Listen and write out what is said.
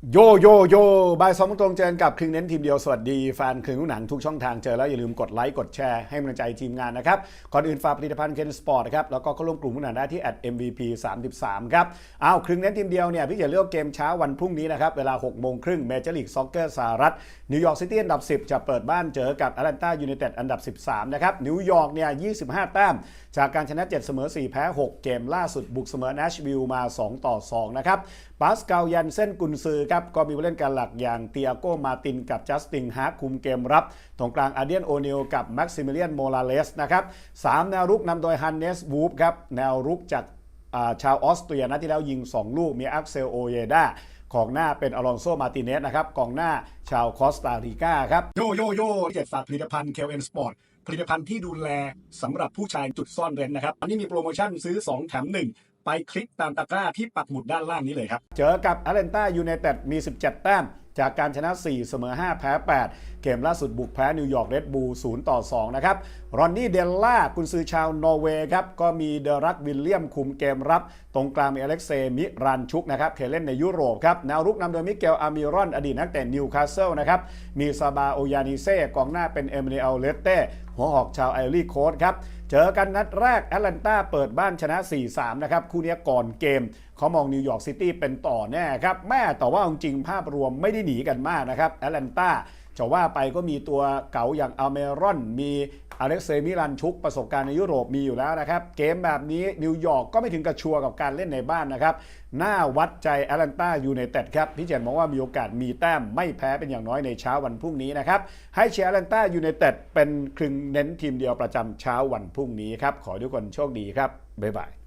โยโยโยบายสองตรงเจอกับครึ่งเน้นทีมเดียว สวัสดีแฟนครึ่งหนังทุกช่องทางเจอแล้วอย่าลืมกดไลค์กดแชร์ให้กำลังใจทีมงานนะครับ ก่อนอื่นฝากผลิตภัณฑ์เคนสปอร์ตนะครับ แล้วก็เข้าร่วมกลุ่มลูกหนังได้ที่ @mvp 33ครับอ้าวครึ่งเน้นทีมเดียวเนี่ยพี่จะเลือกเกมเช้าวันพรุ่งนี้นะครับ เวลา6โมงครึ่งเมเจอร์ลีกซ็อกเกอร์สหรัฐนิวยอร์กซิตี้อันดับ 10 จะเปิดบ้านเจอกับแอตแลนตายูไนเต็ดอันดับ 13นะครับนิวยอร์กเนี่ย25 แต้ม จากการชนะ 7 เสมอ 4 แพ้ 6 เกมล่าสุดบุกเสมอ n นชวิลล์มา 2 ต่อ 2 นะครับปาสกาลยันเส้นกุนซือครับก็มีผู้เล่นการหลักอย่างเตียโกมาตินกับจัสตินฮาร์คุมเกมรับตรงกลางอาเดียนโอนิลกับแม็กซิมิเลียนโมราเลสนะครับสามแนวรุกนำโดยฮันเนสวูฟครับแนวรุกจากาชาวออสเตรียนัดที่แล้วยิง 2 ลูกมีอักเซลโอเยดาของหน้าเป็นอลอนโซ มาติเนสนะครับกองหน้าชาวคอสตาริกาครับ โยโยโย่เจ็ดฝากผลิตภัณฑ์เคลเอนสปอร์ตผลิตภัณฑ์ที่ดูแลสำหรับผู้ชายจุดซ่อนเร้นนะครับ อันนี้มีโปรโมชั่นซื้อ 2 แถม 1 ไปคลิกตามตะกร้าที่ปักหมุดด้านล่างนี้เลยครับ เจอกับอาร์เรนต้ายูไนเต็ดมี 17 แต้ม จากการชนะ 4 เสมอ 5 แพ้ 8 เกมล่าสุดบุกแพ้นิวยอร์กเรดบูล0ต่อ 2 นะครับ รอนนี่เดลล่ากุนซือชาวนอร์เวย์ครับ ก็มีเดรักวิลเลียมคุมเกมรับ ตรงกลางมีอเล็กเซมิรันชุกนะครับเคยเล่นในยุโรปครับแนวรุกนำโดยมิเกลอามิรอน อดีตนักเตะนิวคาสเซิลนะครับมีซาบาโอยานิเซ่กองหน้าเป็นเอมิเนลเลตเต้ หัวหอกชาวไอรีโคสครับ เจอกันนัดแรกแอตแลนตาเปิดบ้านชนะ 4-3 นะครับ คู่นี้ก่อนเกมเขามองนิวยอร์กซิตี้เป็นต่อแน่ครับ แม่แต่ว่าจริงภาพรวมไม่ได้หนีกันมากนะครับแอตแลนตา จะว่าไปก็มีตัวเก๋าอย่างอัลเมรอน มีอเล็กเซย์มิรันชุกประสบการณ์ในยุโรปมีอยู่แล้วนะครับ เกมแบบนี้นิวยอร์กก็ไม่ถึงกระชัวกับการเล่นในบ้านนะครับ หน้าวัดใจแอตแลนตายูไนเต็ดครับพี่เจนมองว่ามีโอกาสมีแต้มไม่แพ้เป็นอย่างน้อยในเช้าวันพรุ่งนี้นะครับ ให้เชียร์แอตแลนตายูไนเต็ดเป็นครึ่งเน้นทีมเดียวประจำเช้าวันพรุ่งนี้ครับขอให้ทุกคนโชคดีครับบ๊ายบาย